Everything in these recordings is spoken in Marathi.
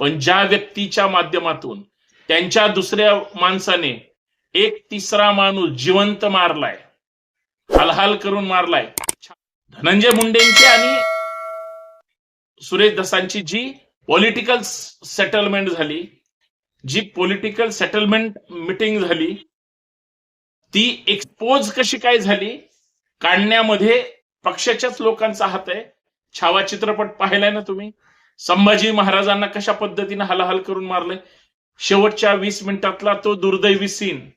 पण ज्या व्यक्तीच्या माध्यमातून त्यांच्या दुसऱ्या माणसाने एक तिसरा माणूस जिवंत मारलाय हलहाल करून मारलाय धनंजय मुंडेंची आणि सुरेश दसांची जी पॉलिटिकल सेटलमेंट झाली जी पॉलिटिकल सेटलमेंट मिटिंग झाली ती एक्सपोज कशी काय झाली काढण्यामध्ये पक्षाच्याच लोकांचा हात आहे. छावा चित्रपट पाहिलाय ना तुम्ही? संभाजी महाराजांना कशा पद्धतीने हलाहल करून मारले शेवटच्या वीस मिनिटातला तो दुर्दैवी सीन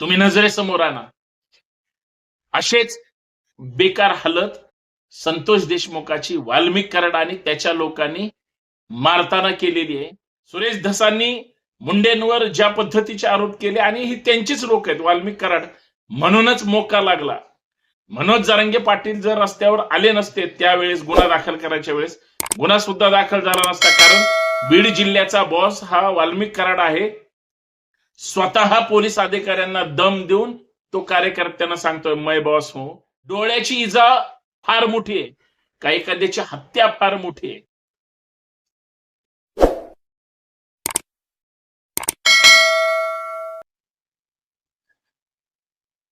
तुम्ही नजरेसमोर आणा. असेच बेकार हालत संतोष देशमुखाची वाल्मिक कराड आणि त्याच्या लोकांनी मारताना केलेली आहे. सुरेश धसांनी मुंडेंवर ज्या पद्धतीचे आरोप केले आणि ही त्यांचीच लोक आहेत वाल्मिक कराड. म्हणूनच मोका लागला. मनोज जारंगे पाटील जर रस्त्यावर आले नसते त्यावेळेस गुन्हा दाखल करायच्या वेळेस गुन्हा सुद्धा दाखल झाला नसता. कारण बीड जिल्ह्याचा बॉस हा वाल्मिक कराड आहे. स्वतः पोलीस अधिकाऱ्यांना दम देऊन तो कार्यकर्त्यांना सांगतोय मै बॉस हो. डोळ्याची इजा फार मोठी आहे. का एखाद्याची हत्या फार मोठी आहे.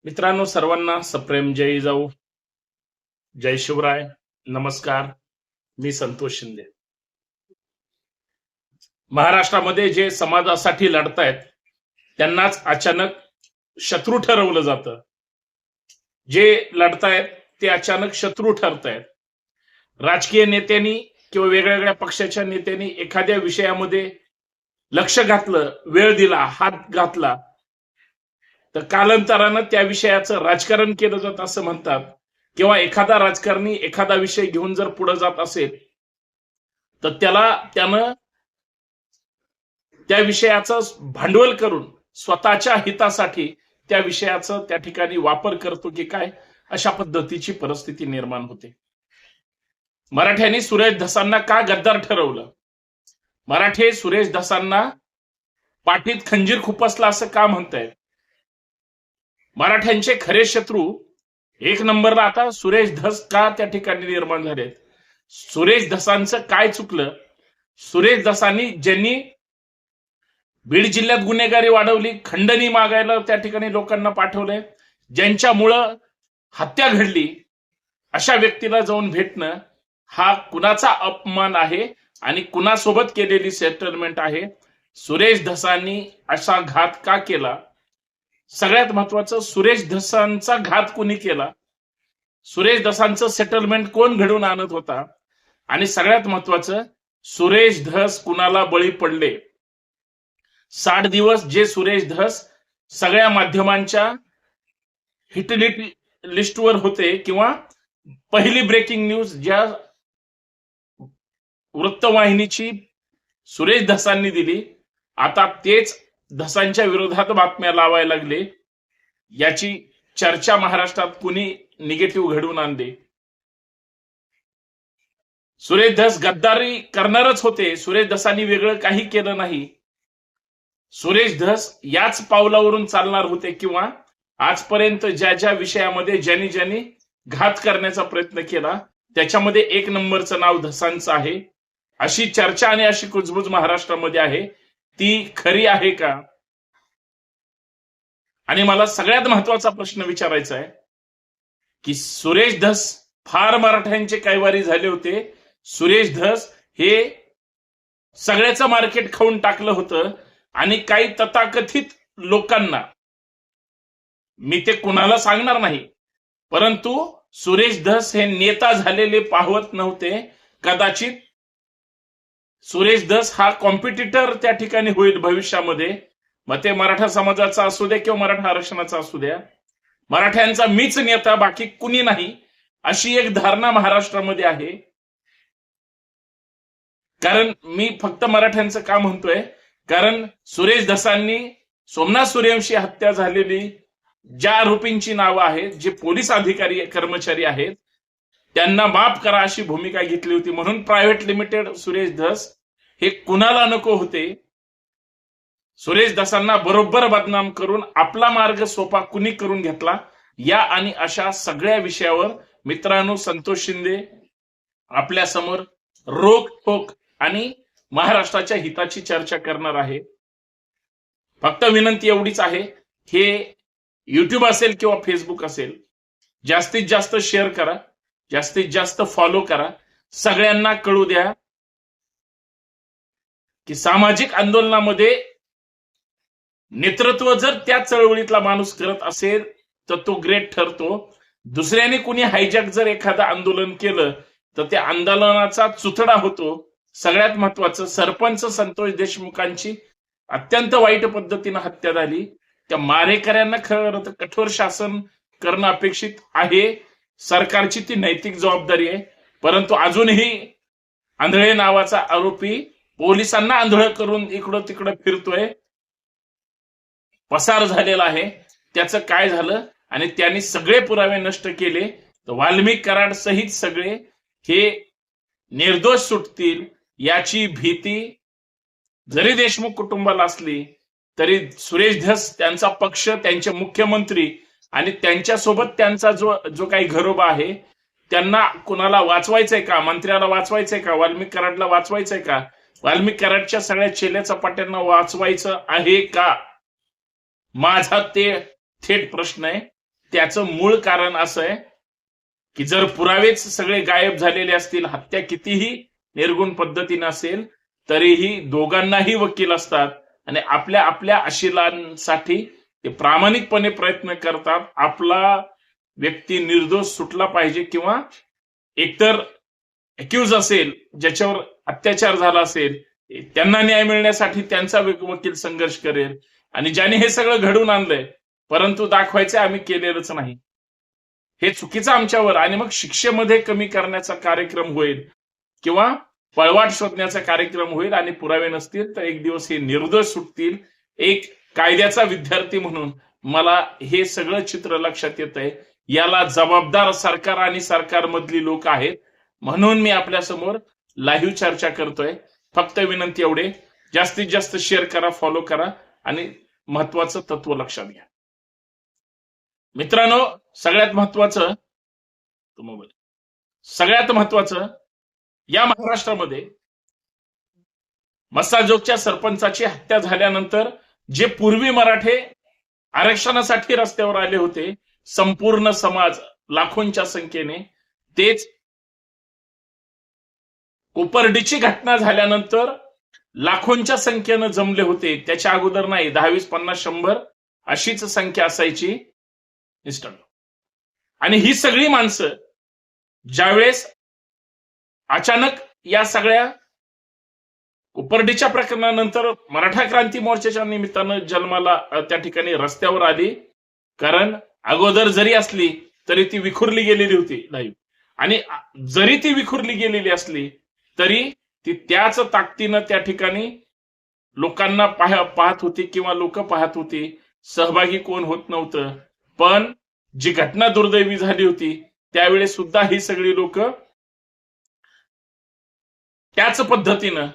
मित्रांनो सर्वांना सप्रेम जय जाऊ. जय शिवराय. नमस्कार. मी संतोष शिंदे. महाराष्ट्रामध्ये जे समाजासाठी लढतायत त्यांनाच अचानक शत्रू ठरवलं जातं. जे लढतायत ते अचानक शत्रू ठरतायत. राजकीय नेत्यांनी किंवा वेगळ्या वेगळ्या पक्षाच्या नेत्यांनी एखाद्या विषयामध्ये लक्ष घातलं वेळ दिला हात घातला तर कालांतरानं त्या विषयाचं राजकारण केलं जात असं म्हणतात. किंवा एखादा राजकारणी एखादा विषय घेऊन जर पुढे जात असेल तर त्याला त्यानं त्या विषयाचं भांडवल करून स्वतःच्या हितासाठी त्या विषयाचा त्या ठिकाणी वापर करतो की काय अशा पद्धतीची परिस्थिती निर्माण होते. मराठ्यांनी सुरेश धसांना का गद्दार ठरवलं? मराठे सुरेश धसांना पाठीत खंजीर खुपसला असं का म्हणतायत? मराठ्यांचे खरे शत्रू एक नंबरला आता सुरेश धस का त्या ठिकाणी निर्माण झालेत? सुरेश धसांचं काय चुकलं? सुरेश धसांनी ज्यांनी बीड जिल्ह्यात गुन्हेगारी वाढवली खंडणी मागायला त्या ठिकाणी लोकांना पाठवलंय ज्यांच्यामुळं हत्या घडली अशा व्यक्तीला जाऊन भेटणं हा कुणाचा अपमान आहे आणि कुणासोबत केलेली सेटलमेंट आहे? सुरेश धसांनी असा घात का केला? सगळ्यात महत्वाचं सुरेश धसांचा घात कोणी केला? सुरेश धसांचं सेटलमेंट कोण घडवून आणत होता? आणि सगळ्यात महत्वाचं सुरेश धस कुणाला बळी पडले? साठ दिवस जे सुरेश धस सगळ्या माध्यमांच्या हिटलिट लिस्टवर होते किंवा पहिली ब्रेकिंग न्यूज ज्या वृत्तवाहिनीची सुरेश धसांनी दिली आता तेच धसांच्या विरोधात बातम्या लावायला लागले. याची चर्चा महाराष्ट्रात कुणी निगेटिव्ह घडवून आणले? सुरेश धस गद्दारी करणारच होते. सुरेश धसांनी वेगळं काही केलं नाही. सुरेश धस याच पावलावरून चालणार होते किंवा आजपर्यंत ज्या ज्या विषयामध्ये ज्यांनी ज्यांनी घात करण्याचा प्रयत्न केला त्याच्यामध्ये एक नंबरचं नाव धसांचं आहे. अशी चर्चा आणि अशी कुजबुज महाराष्ट्रामध्ये आहे. ती खरी आहे का? आणि मला सगळ्यात महत्त्वाचा प्रश्न विचारायचा आहे की सुरेश धस फार मराठ्यांचे कैवारी झाले होते. सुरेश धस हे सगळ्याचं मार्केट खाऊन टाकलं होतं आणि काही तथाकथित लोकांना मी ते कुणाला सांगणार नाही परंतु सुरेश धस हे नेता झालेले पाहवत नव्हते. कदाचित सुरेश दस हा कॉम्पिटिटर त्या ठिकाणी होईल भविष्यामध्ये. मग ते मराठा समाजाचा असू द्या किंवा मराठा आरक्षणाचा असू द्या. मराठ्यांचा मीच नेता बाकी कुणी नाही अशी एक धारणा महाराष्ट्रामध्ये आहे. कारण मी फक्त मराठ्यांचं का म्हणतोय? कारण सुरेश धसांनी सोमनाथ सूर्यवंशी हत्या झालेली ज्या आरोपींची नावं आहेत जे पोलीस अधिकारी कर्मचारी आहेत त्यांना माफ करा अशी भूमिका घेतली होती. म्हणून प्रायव्हेट लिमिटेड सुरेश धस हे कुणाला नको होते? सुरेश दासांना बरोबर बदनाम करून आपला मार्ग सोपा कुणी करून घेतला? या आणि अशा सगळ्या विषयावर मित्रांनो संतोष शिंदे आपल्यासमोर रोख ठोक आणि महाराष्ट्राच्या हिताची चर्चा करणार आहे. फक्त विनंती एवढीच आहे हे युट्यूब असेल किंवा फेसबुक असेल जास्तीत जास्त शेअर करा जास्तीत जास्त फॉलो करा सगळ्यांना कळू द्या. की सामाजिक आंदोलनामध्ये नेतृत्व जर त्या चळवळीतला माणूस करत असेल तर तो ग्रेट ठरतो. दुसऱ्याने कुणी हायजॅक जर एखादं आंदोलन केलं तर त्या आंदोलनाचा चुथडा होतो. सगळ्यात महत्वाचं सरपंच संतोष देशमुखांची अत्यंत वाईट पद्धतीनं हत्या झाली. त्या मारेकऱ्यांना खरं तर कठोर शासन करणं अपेक्षित आहे. सरकारची ती नैतिक जबाबदारी आहे. परंतु अजूनही आंधळे नावाचा आरोपी पोलिसांना आंधळ करून इकडं तिकडं फिरतोय. पसार झालेला आहे. त्याचं काय झालं? आणि त्यांनी सगळे पुरावे नष्ट केले. तर वाल्मिक कराड सहित सगळे हे निर्दोष सुटतील याची भीती जरी देशमुख कुटुंबाला असली तरी सुरेश धस त्यांचा पक्ष त्यांचे मुख्यमंत्री आणि त्यांच्यासोबत त्यांचा जो जो काही घरोबा आहे त्यांना कुणाला वाचवायचंय का? मंत्र्याला वाचवायचंय का? वाल्मिक कराडला वाचवायचंय का? वाल्मिक कराडच्या सगळ्या चेल्या चपाट्यांना वाचवायचं आहे का? माझा ते थेट प्रश्न आहे. त्याचं मूळ कारण असं आहे की जर पुरावेच सगळे गायब झालेले असतील हत्या कितीही निर्गुण पद्धतीने असेल तरीही दोघांनाही वकील असतात आणि आपल्या आपल्या आशिलांसाठी ते प्रामाणिकपणे प्रयत्न करतात. आपला व्यक्ती निर्दोष सुटला पाहिजे किंवा एकतर अक्यूज असेल ज्याच्यावर अत्याचार झाला असेल त्यांना न्याय मिळण्यासाठी त्यांचा वकील संघर्ष करेल आणि ज्याने हे सगळं घडून आणलंय परंतु दाखवायचे आम्ही केलेलंच नाही. हे चुकीचं आमच्यावर आणि मग शिक्षेमध्ये कमी करण्याचा कार्यक्रम होईल किंवा पळवाट शोधण्याचा कार्यक्रम होईल आणि पुरावे नसतील तर एक दिवस हे निर्दोष सुटतील. एक कायद्याचा विद्यार्थी म्हणून मला हे सगळं चित्र लक्षात येत आहे याला जबाबदार सरकार आणि सरकारमधली लोक आहेत. म्हणून मी आपल्यासमोर लाईव्ह चर्चा करतोय. फक्त विनंती एवढे जास्तीत जास्त शेअर करा फॉलो करा आणि महत्वाचं तत्व लक्षात घ्या. मित्रांनो सगळ्यात महत्वाचं सगळ्यात महत्वाचं या महाराष्ट्रामध्ये मस्साजोगच्या सरपंचाची हत्या झाल्यानंतर जे पूर्वी मराठे आरक्षणासाठी रस्त्यावर आले होते संपूर्ण समाज लाखोंच्या संख्येने तेच कोपर्डीची घटना झाल्यानंतर लाखोंच्या संख्येनं जमले होते. त्याच्या अगोदर नाही दहावीस पन्नास शंभर अशीच संख्या असायची इन्स्टंट आणि ही सगळी माणसं ज्यावेळेस अचानक या सगळ्या कोपर्डीच्या प्रकरणानंतर मराठा क्रांती मोर्चाच्या निमित्तानं जन्माला त्या ठिकाणी रस्त्यावर आली. कारण अगोदर जरी असली तरी ती विखुरली गेलेली होती. लाईव्ह आणि जरी ती विखुरली गेलेली असली तरी ती त्याच ताकदीनं त्या ठिकाणी लोकांना पाह पाहत होती किंवा लोक पाहत होती. सहभागी कोण होत नव्हतं. पण जी घटना दुर्दैवी झाली होती त्यावेळेस सुद्धा ही सगळी लोक त्याच पद्धतीनं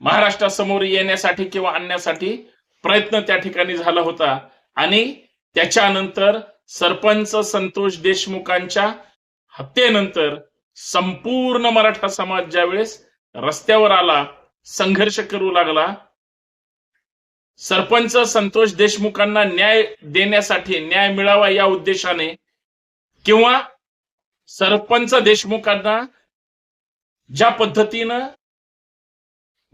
महाराष्ट्रासमोर येण्यासाठी किंवा आणण्यासाठी प्रयत्न त्या ठिकाणी झाला होता. आणि त्याच्यानंतर सरपंच संतोष देशमुखांच्या हत्येनंतर संपूर्ण मराठा समाज ज्यावेळेस रस्त्यावर आला संघर्ष करू लागला सरपंच संतोष देशमुखांना न्याय देण्यासाठी न्याय मिळावा या उद्देशाने किंवा सरपंच देशमुखांना ज्या पद्धतीनं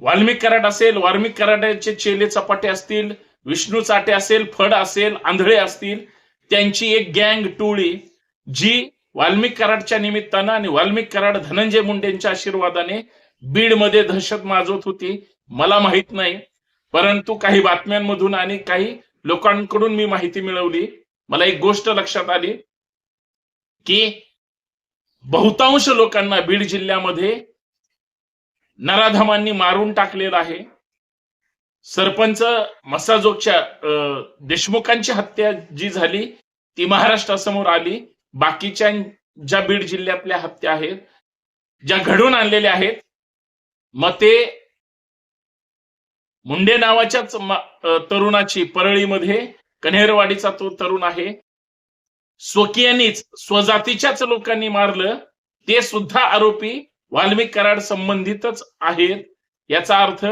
वाल्मिक कराड असेल वाल्मिक कराडाचे चेले चपाटे असतील विष्णू चाटे असेल फड असेल आंधळे असतील त्यांची एक गँग टोळी जी वाल्मिक कराडच्या निमित्तानं आणि वाल्मिक कराड धनंजय मुंडेंच्या आशीर्वादाने बीडमध्ये दहशत माजवत होती. मला माहीत नाही परंतु काही बातम्यांमधून आणि काही लोकांकडून मी माहिती मिळवली. मला एक गोष्ट लक्षात आली की बहुतांश लोकांना बीड जिल्ह्यामध्ये नराधमांनी मारून टाकलेलं आहे. सरपंच मसाजोगच्या अं, देशमुखांची हत्या जी झाली ती महाराष्ट्रासमोर आली. बाकीच्या ज्या बीड जिल्ह्यातल्या हत्या आहेत ज्या घडून आणलेल्या आहेत मग ते मुंडे नावाच्याच तरुणाची परळीमध्ये कन्हेरवाडीचा तो तरुण आहे. स्वकीयांनीच स्वजातीच्याच लोकांनी मारलं ते सुद्धा आरोपी वाल्मिक कराड संबंधितच आहेत. याचा अर्थ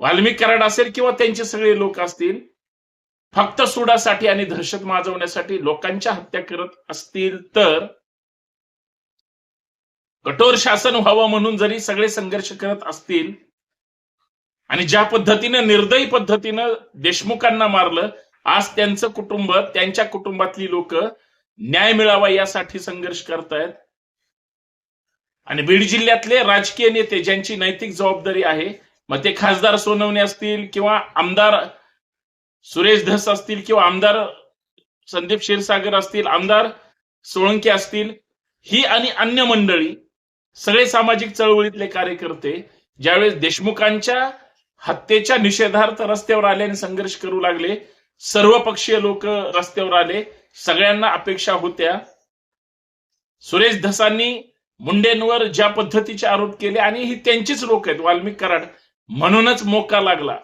वाल्मिक कराड असेल किंवा त्यांचे सगळे लोक असतील फक्त सुडासाठी आणि दहशत माजवण्यासाठी लोकांच्या हत्या करत असतील तर कठोर शासन व्हावं म्हणून जरी सगळे संघर्ष करत असतील आणि ज्या पद्धतीनं निर्दयी पद्धतीनं देशमुखांना मारलं आज त्यांचं कुटुंब त्यांच्या कुटुंबातली लोक न्याय मिळावा यासाठी संघर्ष करतायत. आणि बीड जिल्ह्यातले राजकीय नेते ज्यांची नैतिक जबाबदारी आहे मग ते खासदार सोनवणे असतील किंवा आमदार सुरेश धस असतील किंवा आमदार संदीप क्षीरसागर असतील आमदार सोळंकी असतील ही आणि अन्य मंडळी सगळे सामाजिक चळवळीतले कार्यकर्ते ज्यावेळेस देशमुखांच्या हत्येच्या निषेधार्थ रस्त्यावर आले आणि संघर्ष करू लागले सर्व पक्षीय लोक रस्त्यावर आले सगळ्यांना अपेक्षा होत्या. सुरेश धसांनी मुंडेंवर ज्या पद्धतीचे आरोप केले आणि ही त्यांचीच लोक आहेत वाल्मिक कराड म्हणूनच मोका लागला.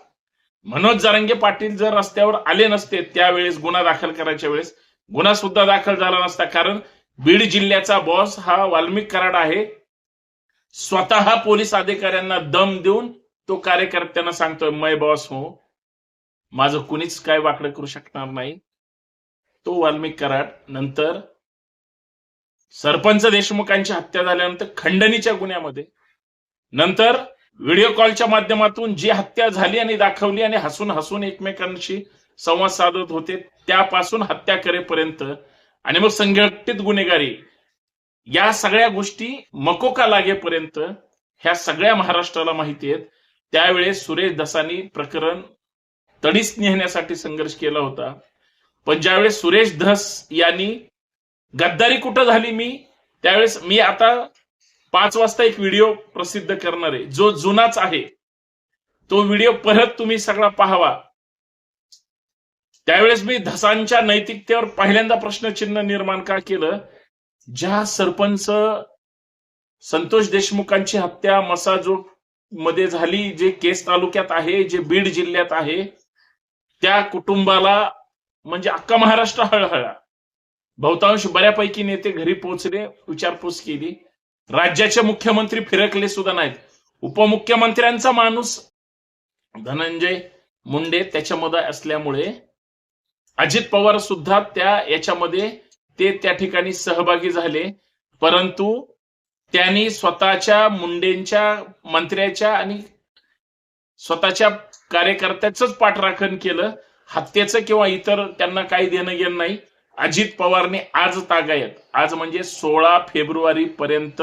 मनोज जारंगे पाटील जर रस्त्यावर आले नसते त्यावेळेस गुन्हा दाखल करायच्या वेळेस गुन्हा सुद्धा दाखल झाला नसता. कारण बीड जिल्ह्याचा बॉस हा वाल्मिक कराड आहे. स्वतः पोलीस अधिकाऱ्यांना दम देऊन तो कार्यकर्त्यांना सांगतोय मै बॉस हो. माझं कुणीच काय वाकडं करू शकणार नाही. तो वाल्मिक कराड नंतर सरपंच देशमुखांची हत्या झाल्यानंतर खंडणीच्या गुन्ह्यामध्ये. नंतर व्हिडिओ कॉलच्या माध्यमातून जी हत्या झाली आणि दाखवली आणि हसून हसून एकमेकांशी संवाद साधत होते त्यापासून हत्या करेपर्यंत आणि मग संघटित गुन्हेगारी या सगळ्या गोष्टी मकोका लागेपर्यंत ह्या सगळ्या महाराष्ट्राला माहिती आहेत. त्यावेळेस सुरेश दसानी प्रकरण तडीस नेहण्यासाठी संघर्ष केला होता. पण ज्यावेळेस सुरेश धस यांनी गद्दारी कुठं झाली मी? त्यावेळेस मी आता पाच वाजता एक व्हिडिओ प्रसिद्ध करणार आहे. जो जुनाच आहे तो व्हिडिओ परत तुम्ही सगळा पाहावा. त्यावेळेस मी धसांच्या नैतिकतेवर पहिल्यांदा प्रश्नचिन्ह निर्माण का केलं? ज्या सरपंच संतोष देशमुखांची हत्या मसाजो मध्ये झाली जे केस तालुक्यात आहे जे बीड जिल्ह्यात आहे त्या कुटुंबाला म्हणजे अख्खा महाराष्ट्र हळहळा बहुतांश बऱ्यापैकी नेते घरी पोहोचले विचारपूस केली. राज्याचे मुख्यमंत्री फिरकले सुद्धा नाहीत. उपमुख्यमंत्र्यांचा माणूस धनंजय मुंडे त्याच्यामध्ये असल्यामुळे अजित पवार सुद्धा त्या याच्यामध्ये ते त्या ठिकाणी सहभागी झाले. परंतु त्यांनी स्वतःच्या मुंडेंच्या मंत्र्याच्या आणि स्वतःच्या कार्यकर्त्याच पाठराखण केलं. हत्येचं किंवा इतर त्यांना काही देणं घेणं नाही. अजित पवारने आज तागायत. आज म्हणजे सोळा फेब्रुवारी पर्यंत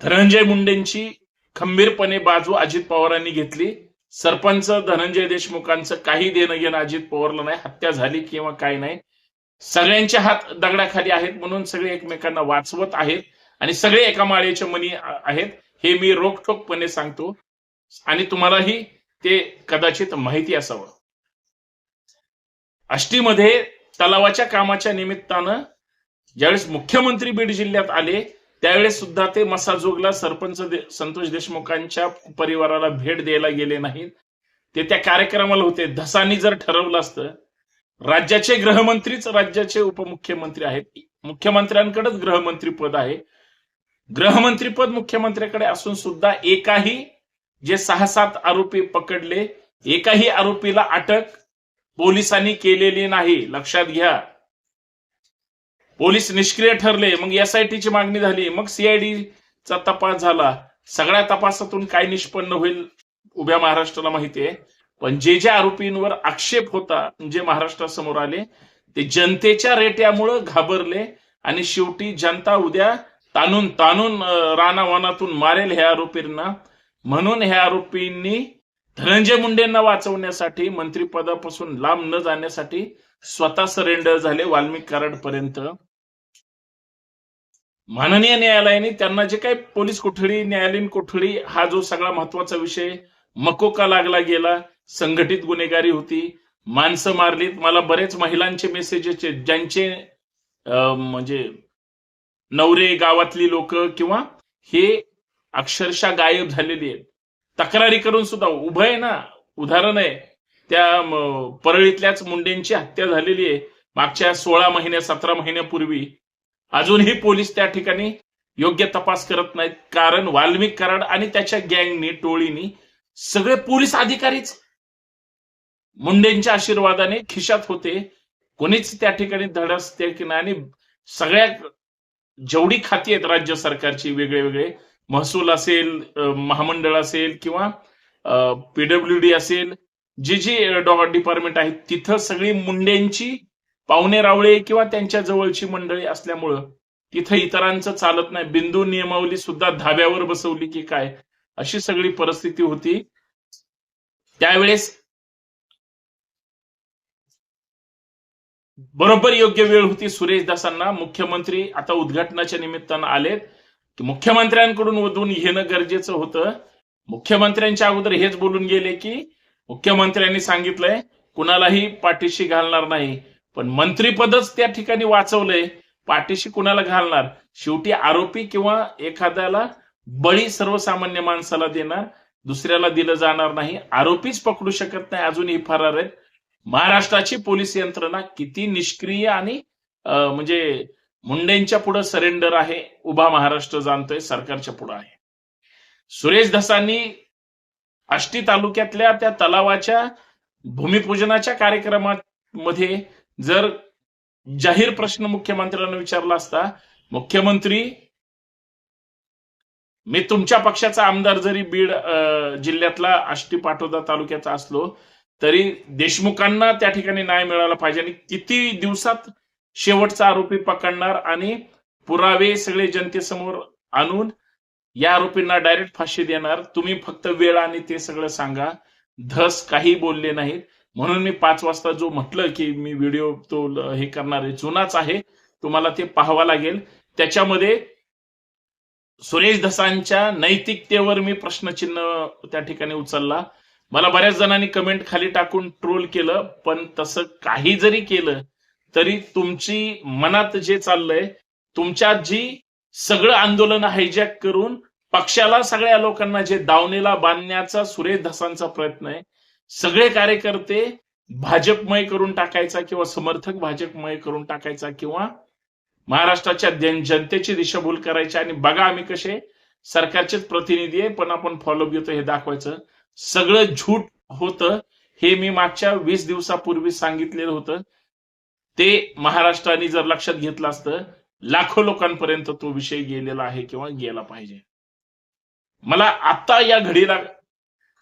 धनंजय मुंडेंची खंबीरपणे बाजू अजित पवारांनी घेतली. सरपंच धनंजय देशमुखांचं काही देणं घेणं अजित पवारला नाही. हत्या झाली किंवा काय नाही. सगळ्यांचे हात दगडाखाली आहेत म्हणून सगळे एकमेकांना वाचवत आहेत आणि सगळे एका माळेच्या मनी आहेत. हे मी रोखठोकपणे सांगतो. आणि तुम्हालाही ते कदाचित माहिती असावं. अष्टीमध्ये तलावाच्या कामाच्या निमित्तानं ज्यावेळेस मुख्यमंत्री बीड जिल्ह्यात आले त्यावेळेस सुद्धा ते मसाजोगला सरपंच दे- संतोष देशमुखांच्या परिवाराला भेट द्यायला गेले नाहीत. ते त्या कार्यक्रमाला होते. धसानी जर ठरवलं असतं राज्याचे गृहमंत्रीच राज्याचे उपमुख्यमंत्री आहेत. मुख्यमंत्र्यांकडेच गृहमंत्री पद आहे. गृहमंत्री पद मुख्यमंत्र्याकडे असून सुद्धा एकाही जे सहा सात आरोपी पकडले एकाही आरोपीला अटक पोलिसांनी केलेली नाही. लक्षात घ्या. पोलीस निष्क्रिय ठरले. मग एसआयटीची मागणी झाली. मग सीआयडीचा तपास झाला. सगळ्या तपासातून काय निष्पन्न होईल उभ्या महाराष्ट्राला माहिती आहे. पण जे जे आरोपींवर आक्षेप होता जे महाराष्ट्रासमोर आले ते जनतेच्या रेट्यामुळं घाबरले आणि शेवटी जनता उद्या ताणून ताणून रानावानातून मारेल ह्या आरोपींना. म्हणून ह्या आरोपींनी धनंजय मुंडेंना वाचवण्यासाठी मंत्रिपदापासून लांब न जाण्यासाठी स्वतः सरेंडर झाले वाल्मिक कराड पर्यंत माननीय न्यायालयाने त्यांना जे काही पोलीस कोठडी न्यायालयीन कोठडी हा जो सगळा महत्त्वाचा विषय मकोका लागला गेला संघटित गुन्हेगारी होती माणसं मारलीत मला बरेच महिलांचे मेसेजेस ज्यांचे म्हणजे नवरे गावातली लोक किंवा हे अक्षरशः गायब झालेली आहेत. तक्रारी करून सुद्धा उभं आहे ना उदाहरण आहे. त्या परळीतल्याच मुंडेंची हत्या झालेली आहे. मागच्या सोळा महिन्या सतरा महिन्यापूर्वी. अजूनही पोलीस त्या ठिकाणी योग्य तपास करत नाहीत. कारण वाल्मिक कराड आणि त्याच्या गँगनी टोळीनी सगळे पोलीस अधिकारीच मुंडेंच्या आशीर्वादाने खिशात होते. कोणीच त्या ठिकाणी धडस त्या नाही आणि सगळ्या जेवढी खाती आहेत राज्य सरकारची वेगळे वेगळे महसूल असेल महामंडळ असेल किंवा पीडब्ल्यू डी असेल जी जी डिपार्टमेंट आहेत तिथं सगळी मुंडेंची पाहुणे रावळे किंवा त्यांच्या जवळची मंडळी असल्यामुळं तिथं इतरांचं चालत नाही. बिंदू नियमावली सुद्धा धाब्यावर बसवली की काय? अशी सगळी परिस्थिती होती. त्यावेळेस बरोबर योग्य वेळ होती सुरेश दासांना मुख्यमंत्री आता उद्घाटनाच्या निमित्तानं आलेत. मुख्यमंत्र्यांकडून वधून घेणं गरजेचं होतं. मुख्यमंत्र्यांच्या अगोदर हेच बोलून गेले की मुख्यमंत्र्यांनी सांगितलंय कुणालाही पाठीशी घालणार नाही. पण मंत्रीपदच त्या ठिकाणी वाचवलंय पाठीशी कुणाला घालणार? शेवटी आरोपी किंवा एखाद्याला बळी सर्वसामान्य माणसाला देणार दुसऱ्याला दिलं जाणार नाही. आरोपीच पकडू शकत नाही अजूनही फरार आहेत. महाराष्ट्राची पोलीस यंत्रणा किती निष्क्रिय आणि म्हणजे मुंडेंच्या पुढे सरेंडर आहे उभा महाराष्ट्र जाणतोय सरकारच्या पुढे आहे. सुरेश धसांनी आष्टी तालुक्यातल्या त्या तलावाच्या भूमिपूजनाच्या कार्यक्रमामध्ये जर जाहीर प्रश्न मुख्यमंत्र्यांना विचारला असता मुख्यमंत्री मी तुमच्या पक्षाचा आमदार जरी बीड अं, जिल्ह्यातला आष्टी पाटोदा तालुक्याचा असलो तरी देशमुखांना त्या ठिकाणी न्याय मिळाला पाहिजे. आणि किती दिवसात शेवटचा आरोपी पकडणार आणि पुरावे सगळे जनतेसमोर आणून या आरोपींना डायरेक्ट फाशी देणार. तुम्ही फक्त वेळ आणि ते सगळं सांगा. धस काही बोलले नाहीत. म्हणून मी पाच वाजता जो म्हटलं की मी व्हिडिओ तो हे करणार आहे जुनाच आहे तुम्हाला ते पाहावा लागेल. त्याच्यामध्ये सुरेश धसांच्या नैतिकतेवर मी प्रश्नचिन्ह त्या ठिकाणी उचलला. मला बऱ्याच जणांनी कमेंट खाली टाकून ट्रोल केलं पण तसं काही जरी केलं तरी तुमची मनात जे चाललंय तुमच्यात जी सगळं आंदोलन हायजॅक करून पक्षाला सगळ्या लोकांना जे दावणीला बांधण्याचा सुरेश धसांचा प्रयत्न आहे सगळे कार्यकर्ते भाजपमय करून टाकायचा किंवा समर्थक भाजपमय करून टाकायचा किंवा महाराष्ट्राच्या जनतेची दिशाभूल करायची आणि बघा आम्ही कसे सरकारचेच प्रतिनिधी आहे पण आपण फॉलो घेतो हे दाखवायचं. सगळं झूट होतं हे मी मागच्या वीस दिवसापूर्वी सांगितलेलं होतं. ते महाराष्ट्राने जर लक्षात घेतलं असतं लाखो लोकांपर्यंत तो विषय गेलेला आहे किंवा गेला पाहिजे. मला आता या घडीला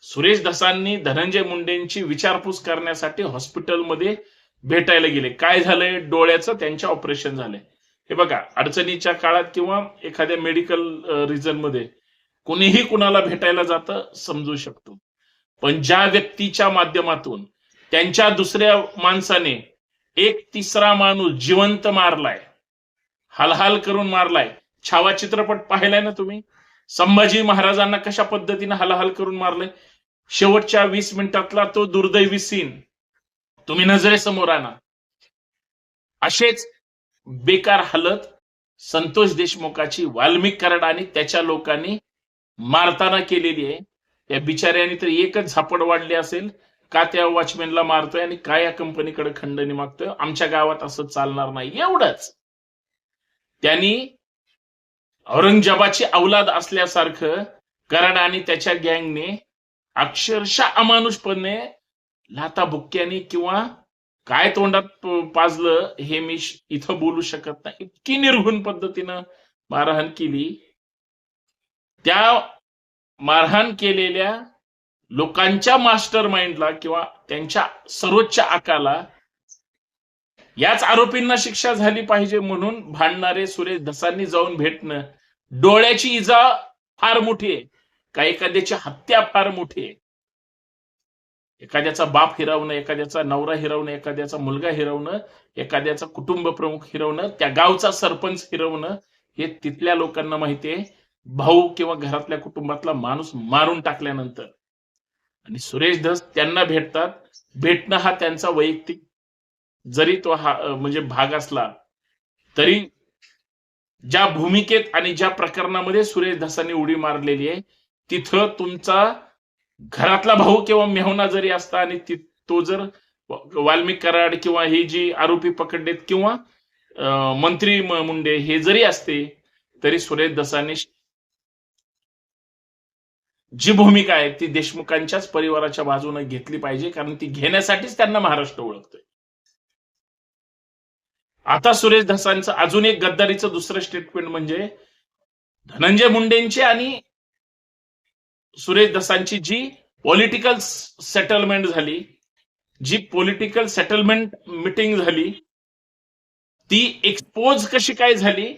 सुरेश धसांनी धनंजय मुंडेंची विचारपूस करण्यासाठी हॉस्पिटलमध्ये भेटायला गेले. काय झालंय? डोळ्याचं त्यांच्या ऑपरेशन झालंय. हे बघा अडचणीच्या काळात किंवा एखाद्या मेडिकल रिझनमध्ये कुणीही कुणाला भेटायला जातं समजू शकतो. पण ज्या व्यक्तीच्या माध्यमातून त्यांच्या दुसऱ्या माणसाने एक तिसरा माणूस जिवंत मारलाय. हालहाल करून मारलाय. छावा चित्रपट पाहिलाय ना तुम्ही? संभाजी महाराजांना कशा पद्धतीने हालहाल करून मारलंय? शेवटच्या वीस मिनिटातला तो दुर्दैवी सीन तुम्ही नजरेसमोर आणा. असेच बेकार हालत संतोष देशमुखाची वाल्मिक कराड आणि त्याच्या लोकांनी मारताना केलेली आहे. या बिचाऱ्याने तर एकच झापड वाढली असेल. का त्या वॉचमॅनला मारतोय आणि का या कंपनीकडे खंडणी मागतोय? आमच्या गावात असं चालणार नाही. एवढंच. त्यांनी औरंगजेबाची अवलाद असल्यासारखं कराड आणि त्याच्या गँगने अक्षरशः अमानुषपणे लाता बुक्क्याने किंवा काय तोंडात पाजलं हे मी इथं बोलू शकत नाही. इतकी निर्घुण पद्धतीनं मारहाण केली. त्या मारहाण केलेल्या लोकांच्या मास्टर माइंडला किंवा त्यांच्या सर्वोच्च आकाला याच आरोपींना शिक्षा झाली पाहिजे म्हणून भांडणारे सुरेश धसांनी जाऊन भेटणं डोळ्याची इजा फार मोठी आहे. का एखाद्याची हत्या फार मोठी आहे. एखाद्याचा बाप हिरावणं एखाद्याचा नवरा हिरवणं एखाद्याचा मुलगा हिरवणं एखाद्याचा कुटुंब प्रमुख हिरवणं त्या गावचा सरपंच हिरवणं हे तिथल्या लोकांना माहिती आहे. भाऊ किंवा घरातल्या कुटुंबातला माणूस मारून टाकल्यानंतर. आणि सुरेश धस त्यांना भेटतात. भेटणं हा त्यांचा वैयक्तिक जरी तो हा म्हणजे भाग असला तरी ज्या भूमिकेत आणि ज्या प्रकरणामध्ये सुरेश धसांनी उडी मारलेली आहे तिथं तुमचा घरातला भाऊ किंवा मेहुणा जरी असता आणि तो जर वाल्मिक कराड किंवा हे जी आरोपी पकडलेत किंवा मंत्री मुंडे हे जरी असते तरी सुरेश दसांनी जी भूमिका आहे ती देशमुखांच्याच परिवाराच्या बाजूने घेतली पाहिजे कारण ती घेण्यासाठीच त्यांना महाराष्ट्र ओळखतोय. आता सुरेश धसांचं अजून एक गद्दारीचं दुसरं स्टेटमेंट म्हणजे धनंजय मुंडेंची आणि सुरेश धसांची जी पॉलिटिकल सेटलमेंट झाली जी पॉलिटिकल सेटलमेंट मिटिंग झाली ती एक्सपोज कशी काय झाली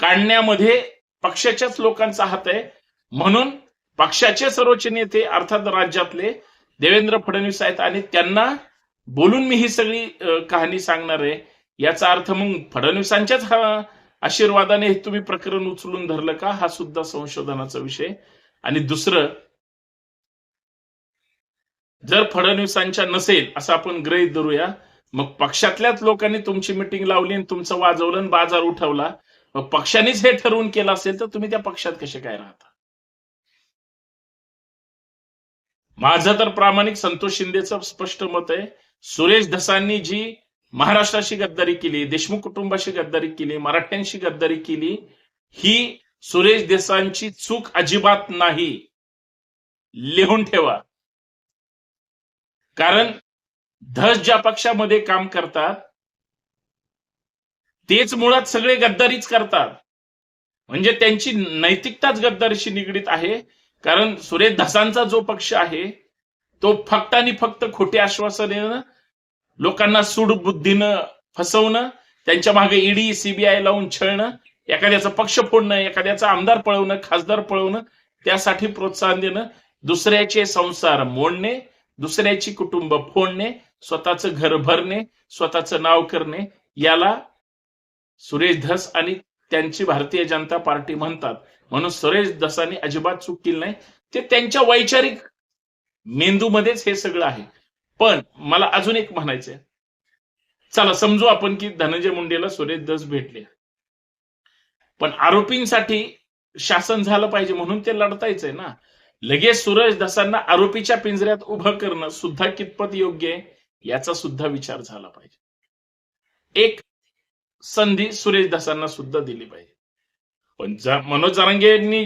काढण्यामध्ये पक्षाच्याच लोकांचा हात आहे. म्हणून पक्षाचे सर्वोच्च नेते अर्थात राज्यातले देवेंद्र फडणवीस आहेत आणि त्यांना बोलून मी ही सगळी कहाणी सांगणार आहे. याचा अर्थ मग फडणवीसांच्याच हा आशीर्वादाने हे तुम्ही प्रकरण उचलून धरलं का? हा सुद्धा संशोधनाचा विषय. आणि दुसरं जर फडणवीसांच्या नसेल असं आपण ग्रहित धरूया मग पक्षातल्याच लोकांनी तुमची मिटिंग लावली आणि तुमचं वाजवलं आणि बाजार उठवला. मग पक्षानेच हे ठरवून केलं असेल तर तुम्ही त्या पक्षात कसे काय राहता? माझं तर प्रामाणिक संतोष शिंदेचं स्पष्ट मत आहे. सुरेश धसांनी जी महाराष्ट्राशी गद्दारी केली देशमुख कुटुंबाशी गद्दारी केली मराठ्यांशी गद्दारी केली ही सुरेश देसांची चूक अजिबात नाही. लिहून ठेवा. कारण धस ज्या पक्षामध्ये काम करतात तेच मुळात सगळे गद्दारीच करतात. म्हणजे त्यांची नैतिकताच गद्दारीशी निगडीत आहे. कारण सुरेश धसांचा जो पक्ष आहे तो फक्त आणि फक्त खोटे आश्वासनेनं लोकांना सूडबुद्धीनं फसवणं त्यांच्या मागे ईडी सीबीआय लावून छळणं एखाद्याचा पक्ष फोडणं एखाद्याचा आमदार पळवणं खासदार पळवणं त्यासाठी प्रोत्साहन देणं दुसऱ्याचे संसार मोडणे दुसऱ्याची कुटुंब फोडणे स्वतःचं घर भरणे स्वतःचं नाव करणे याला सुरेश धस आणि त्यांची भारतीय जनता पार्टी म्हणतात. म्हणून सुरेश धसांनी अजिबात चूक केली नाही. ते त्यांच्या वैचारिक मेंदूमध्येच हे सगळं आहे. पण मला अजून एक म्हणायचंय. चला समजू आपण की धनंजय मुंडेला सुरेश दस भेटले. पण आरोपींसाठी शासन झालं पाहिजे म्हणून ते लढतायचंय ना. लगेच सुरेश दसांना आरोपीच्या पिंजऱ्यात उभं करणं सुद्धा कितपत योग्य आहे याचा सुद्धा विचार झाला पाहिजे. एक संधी सुरेश दसांना सुद्धा दिली पाहिजे. पण मनोज जरांगे यांनी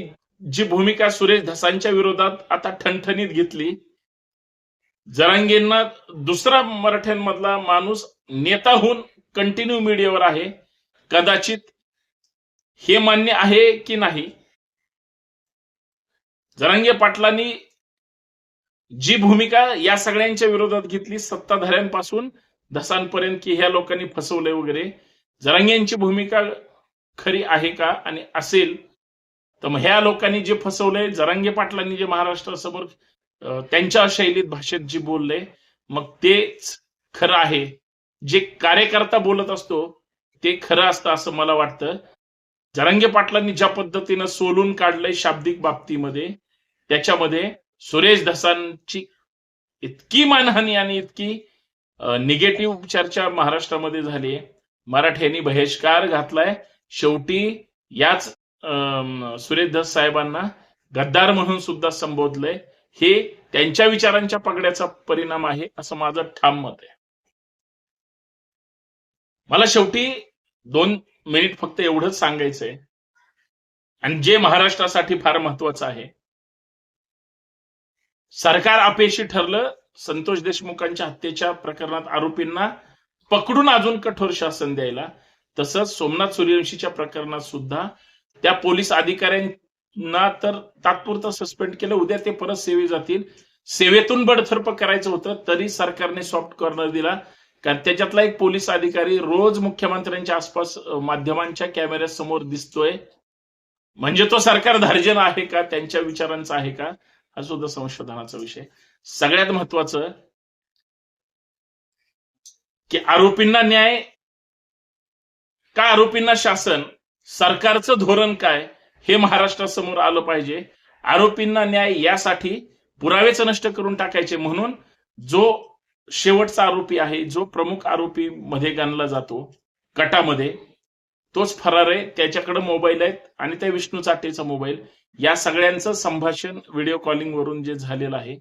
जी भूमिका सुरेश धसांच्या विरोधात आता ठणठणीत घेतली जरांगेंना दुसरा मराठ्यांमधला माणूस नेता होऊन कंटिन्यू मीडियावर आहे. कदाचित हे मान्य आहे की नाही? जरांगे पाटलांनी जी भूमिका या सगळ्यांच्या विरोधात घेतली सत्ताधाऱ्यांपासून धसांपर्यंत की ह्या लोकांनी फसवले वगैरे जरांगेंची भूमिका खरी आहे का आणि असेल तर मग ह्या लोकांनी जे फसवलंय जरांगे पाटलांनी जे महाराष्ट्रासमोर त्यांच्या शैलीत भाषेत जे बोलले मग तेच खरं आहे. जे कार्यकर्ता बोलत असतो ते खरं असतं असं मला वाटतं. जरांगे पाटलांनी ज्या पद्धतीनं सोलून काढलंय शाब्दिक बाबतीमध्ये त्याच्यामध्ये सुरेश धसांची इतकी मानहानी आणि इतकी निगेटिव्ह चर्चा महाराष्ट्रामध्ये झाली मराठ्यांनी बहिष्कार घातलाय. शेवटी याच अं, सुरेश साहेबांना गद्दार म्हणून सुद्धा संबोधलंय. हे त्यांच्या विचारांच्या पगड्याचा परिणाम आहे असं माझं ठाम मत आहे. मला शेवटी दोन मिनिट फक्त एवढंच सांगायचंय. आणि जे महाराष्ट्रासाठी फार महत्वाचं आहे. सरकार अपयशी ठरलं संतोष देशमुखांच्या हत्येच्या प्रकरणात आरोपींना पकडून अजून कठोर शासन द्यायला. तसंच सोमनाथ सूर्यवंशीच्या प्रकरणात सुद्धा त्या पोलीस अधिकाऱ्यांना तर तात्पुरतं सस्पेंड केलं. उद्या ते परत सेवे जातील. सेवेतून बडथर्प करायचं होतं तरी सरकारने सॉफ्ट कॉर्नर दिला. कारण त्याच्यातला एक पोलीस अधिकारी रोज मुख्यमंत्र्यांच्या आसपास माध्यमांच्या कॅमेऱ्यासमोर दिसतोय. म्हणजे तो सरकार धार्जन आहे का? त्यांच्या विचारांचा आहे का? हा सुद्धा संशोधनाचा विषय. सगळ्यात महत्वाचं की आरोपींना न्याय का आरोपींना शासन सरकारचं धोरण काय हे महाराष्ट्रासमोर आलं पाहिजे. आरोपींना न्याय यासाठी पुरावेच नष्ट करून टाकायचे म्हणून जो शेवटचा आरोपी आहे जो प्रमुख आरोपी मध्ये गणला जातो गटामध्ये तोच फरार आहे. त्याच्याकडे मोबाईल आहेत आणि त्या विष्णू चाटेचा मोबाईल. या सगळ्यांचं संभाषण व्हिडिओ कॉलिंग वरून जे झालेलं आहे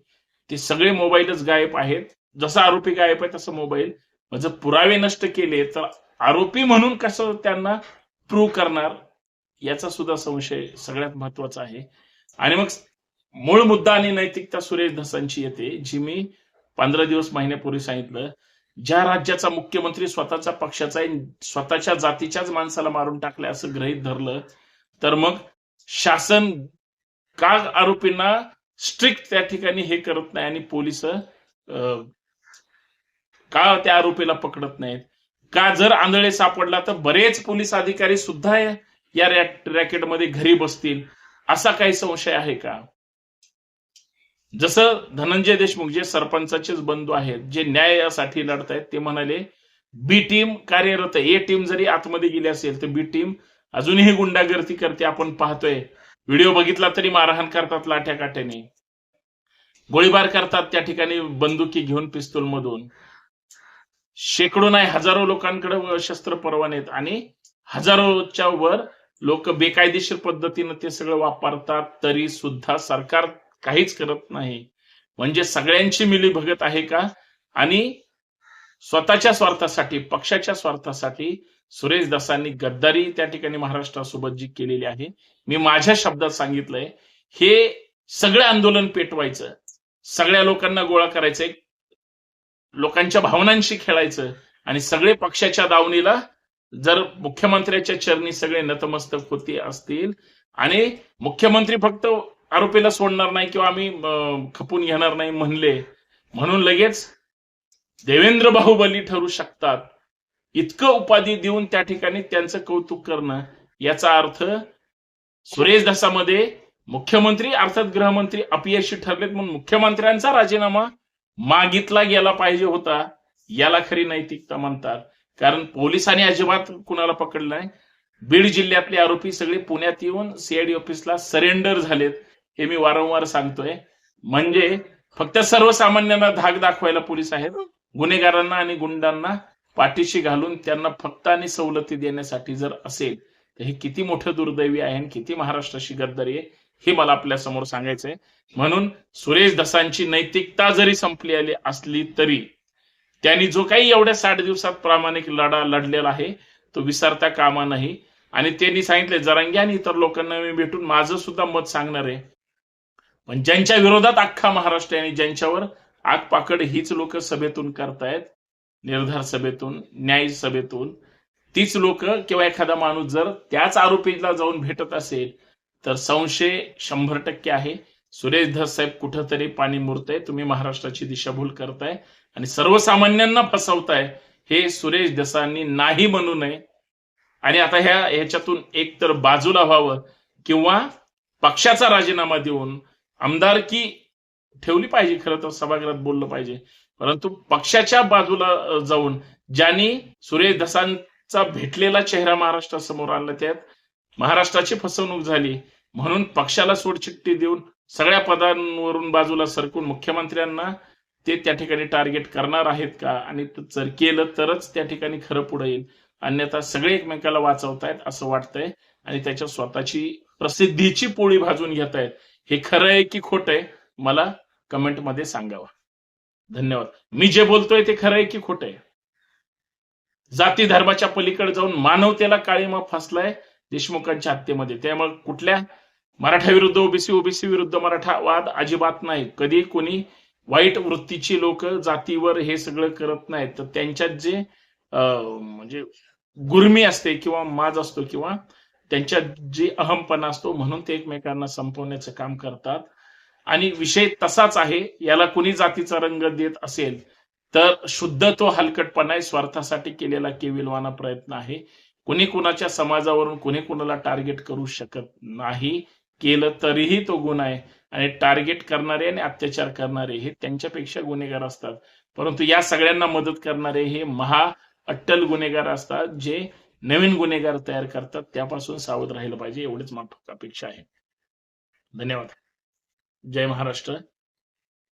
ते सगळे मोबाईलच गायब आहेत. जसा आरोपी गायब आहे तसं मोबाईल. जर पुरावे नष्ट केले तर आरोपी म्हणून कसं त्यांना प्रूव्ह करणार याचा सुद्धा संशय सगळ्यात महत्त्वाचा आहे. आणि मग मूळ मुद्दा आणि नैतिकता सुरेश धसांची येते जी मी पंधरा दिवस महिन्यापूर्वी सांगितलं. ज्या राज्याचा मुख्यमंत्री स्वतःचा पक्षाचा स्वतःच्या जातीच्याच माणसाला मारून टाकले असं गृहीत धरलं तर मग शासन का आरोपींना स्ट्रिक्ट त्या ठिकाणी हे करत नाही आणि पोलीस का त्या आरोपीला पकडत नाहीत? का जर आंधळे सापडला तर बरेच पोलीस अधिकारी सुद्धा या- रॅकेटमध्ये घरी बसतील. असा काही संशय आहे का? जसं धनंजय देशमुख जे सरपंचाचेच बंधू आहेत जे न्यायासाठी लढतायत ते म्हणाले बी टीम कार्यरत आहे. ए टीम जरी आतमध्ये गेली असेल तर बी टीम अजूनही गुंडागर्दी करते. आपण पाहतोय. व्हिडिओ बघितला तरी मारहाण करतात लाठ्या काठ्याने गोळीबार करतात त्या ठिकाणी बंदुकी घेऊन पिस्तूल मधून शेकडो नाही हजारो लोकांकडे शस्त्र परवाने आहेत. आणि हजारोच्या वर लोक बेकायदेशीर पद्धतीनं ते सगळं वापरतात तरी सुद्धा सरकार काहीच करत नाही. म्हणजे सगळ्यांची मिली भगत आहे का? आणि स्वतःच्या स्वार्थासाठी पक्षाच्या स्वार्थासाठी सुरेश दासांनी गद्दारी त्या ठिकाणी महाराष्ट्रासोबत जी केलेली आहे. मी माझ्या शब्दात सांगितलंय हे सगळं आंदोलन पेटवायचं सगळ्या लोकांना गोळा करायचंय लोकांच्या भावनांशी खेळायचं आणि सगळे पक्षाच्या दावणीला जर मुख्यमंत्र्याच्या चरणी सगळे नतमस्तक होते असतील आणि मुख्यमंत्री फक्त आरोपीला सोडणार नाही किंवा आम्ही खपून घेणार नाही म्हणले म्हणून लगेच देवेंद्र बाहुबली ठरू शकतात. इतकं उपाधी देऊन त्या ठिकाणी त्यांचं कौतुक करणं याचा अर्थ सुरेश धसामध्ये मुख्यमंत्री अर्थात गृहमंत्री अपयशी ठरलेत म्हणून मुख्यमंत्र्यांचा राजीनामा मागितला गेला पाहिजे होता याला खरी नैतिकता म्हणतात. कारण पोलिसांनी अजिबात कुणाला पकडलं नाही. बीड जिल्ह्यातले आरोपी सगळे पुण्यात येऊन सीआयडी ऑफिसला सरेंडर झालेत हे मी वारंवार सांगतोय. म्हणजे फक्त सर्वसामान्यांना धाक दाखवायला पोलीस आहेत. गुन्हेगारांना आणि गुंडांना पाठीशी घालून त्यांना फक्त आणि सवलती देण्यासाठी जर असेल तर हे किती मोठं दुर्दैवी आहे आणि किती महाराष्ट्राची गद्दारी आहे. हे मला आपल्यासमोर सांगायचंय. म्हणून सुरेश दसांची नैतिकता जरी संपली आली असली तरी त्यांनी जो काही एवढ्या साठ दिवसात प्रामाणिक लढा लढलेला आहे तो विसरता कामा नाही. आणि त्यांनी सांगितले जरांगी आणि इतर लोकांना मी भेटून माझं सुद्धा मत सांगणार आहे. पण ज्यांच्या विरोधात अख्खा महाराष्ट्र आणि ज्यांच्यावर आगपाकड हीच लोक सभेतून करतायत निर्धार सभेतून न्याय सभेतून तीच लोक किंवा एखादा माणूस जर त्याच आरोपीला जाऊन भेटत असेल तर संशय शंभर टक्के आहे. सुरेश धर साहेब कुठंतरी पाणी मुरतय. तुम्ही महाराष्ट्राची दिशाभूल करताय आणि सर्वसामान्यांना फसवताय. हे सुरेश दसांनी नाही म्हणू नये. आणि आता ह्या ह्याच्यातून एक तर बाजूला व्हावं किंवा पक्षाचा राजीनामा देऊन आमदारकी ठेवली पाहिजे खरं तर सभागृहात बोललं पाहिजे. परंतु पक्षाच्या बाजूला जाऊन ज्यांनी सुरेश धसांचा भेटलेला चेहरा महाराष्ट्रासमोर आणला त्यात महाराष्ट्राची फसवणूक झाली. म्हणून पक्षाला सोडचिठ्ठी देऊन सगळ्या पदांवरून बाजूला सरकून मुख्यमंत्र्यांना ते त्या ठिकाणी टार्गेट करणार आहेत का? आणि जर केलं तरच त्या ठिकाणी खरं पुढे येईल. अन्यथा सगळे एकमेकाला वाचवतायत असं वाटतंय. आणि त्याच्या स्वतःची प्रसिद्धीची पोळी भाजून घेत आहेत हे खरं आहे की खोटं आहे? मला कमेंटमध्ये सांगावं. धन्यवाद. मी जे बोलतोय ते खरं आहे की खोटं आहे? जाती धर्माच्या पलीकडे जाऊन मानवतेला काळीमा फसलाय. देशमुखांच्या हत्येमध्ये. त्यामुळे कुठल्या मराठा विरुद्ध ओबीसी ओबीसी विरुद्ध मराठा वाद अजिबात नाही. कधी कोणी वाईट वृत्तीची लोक जातीवर हे सगळं करत नाहीत. तर त्यांच्यात जे म्हणजे गुर्मी असते किंवा माज असतो किंवा त्यांच्यात जे अहमपणा असतो म्हणून ते एकमेकांना संपवण्याचं काम करतात. आणि विषय तसाच आहे. याला कुणी जातीचा रंग देत असेल तर शुद्ध तो हलकटपणा आहे. स्वार्थासाठी केलेला केविलवाना प्रयत्न आहे. कुणी कुणाच्या समाजावरून कुणी कुणाला टार्गेट करू शकत नाही. केलं तरीही तो गुन्हा आहे. आणि टार्गेट करणारे आणि अत्याचार करणारे हे त्यांच्यापेक्षा गुन्हेगार असतात. परंतु या सगळ्यांना मदत करणारे हे महा अट्टल गुन्हेगार असतात जे नवीन गुन्हेगार तयार करतात. त्यापासून सावध राहिलं पाहिजे एवढीच माफक अपेक्षा आहे. धन्यवाद. जय महाराष्ट्र.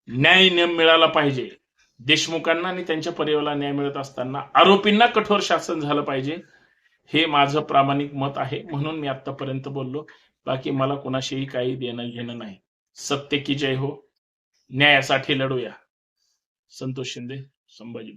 न्याय नियम मिळाला पाहिजे. देशमुखांना आणि त्यांच्या परिवाराला न्याय मिळत असताना आरोपींना कठोर शासन झालं पाहिजे. हे माझं प्रामाणिक मत आहे म्हणून मी आतापर्यंत बोललो. बाकी मला कोणाशीही काही देणं घेणं नाही. सत्य की जय हो. न्यायासाठी लढूया. संतोष शिंदे संभाजी